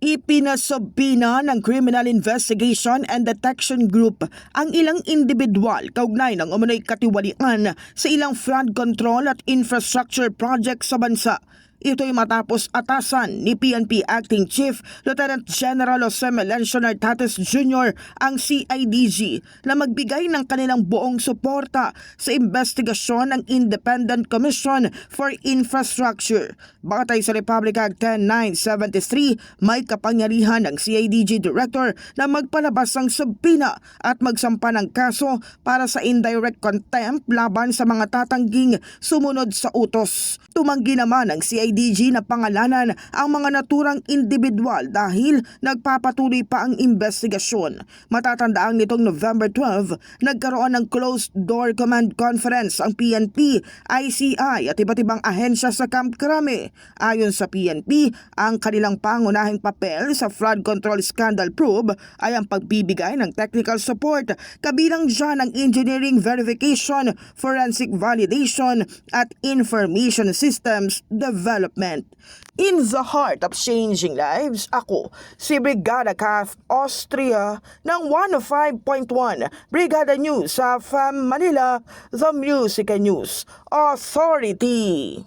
Ipinasabina ng Criminal Investigation and Detection Group ang ilang individual kaugnay ng umunoy katiwalian sa ilang flood control at infrastructure project sa bansa. Ito'y matapos atasan ni PNP Acting Chief Lieutenant General Jose Melencio Nartates Jr. ang CIDG na magbigay ng kanilang buong suporta sa investigasyon ng Independent Commission for Infrastructure. Batay sa Republic Act 10973, may kapangyarihan ng CIDG Director na magpalabas ng sabina at magsampa ng kaso para sa indirect contempt laban sa mga tatangging sumunod sa utos. Tumanggi naman ng CIDG na pangalanan ang mga naturang individual dahil nagpapatuloy pa ang investigasyon. Matatandaan nitong November 12, nagkaroon ng closed door command conference ang PNP, ICI at iba't ibang ahensya sa Camp Crame. Ayon sa PNP, ang kanilang pangunahing papel sa flood control scandal probe ay ang pagbibigay ng technical support kabilang dyan ang engineering verification, forensic validation at information systems development. In the heart of changing lives, ako si Brigada Kath Austria ng 105.1 Brigada News sa FAM Manila, The Music News Authority.